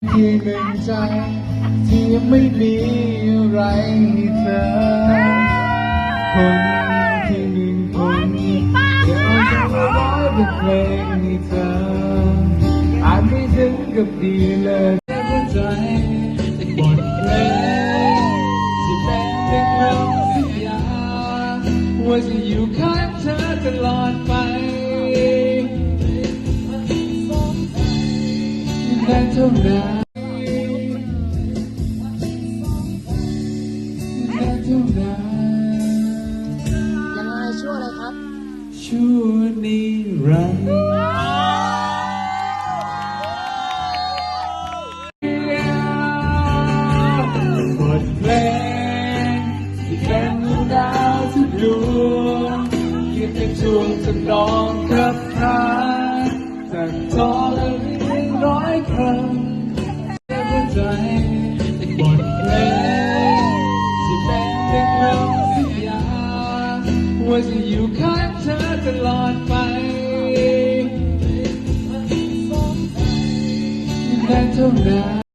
ที่หนึ่งใจที่ยังไม่มีอะไรให้เธอ คนที่หนึ่งคนเดี๋ยวจมาร้องเป็นเพลงให้เธอ อาจไม่ถึงกับดีเลยแต่หัวใจบทเพลงที่เป็นเรื่องราวสักอย่าว่าจะอยู่ข้างเธอตลอดไป ได้เท่านั้นได้เท่านั้นยังไงชั่วอะไรครับ ชั่วนิรันดร์บทเพลงที่เป็นดาวทุกดวงเกียรติช่วงจำลองกับทางจากจอละเรียนร้อย จะอยู่ข้างเธอตลอดไปได้เท่านั้น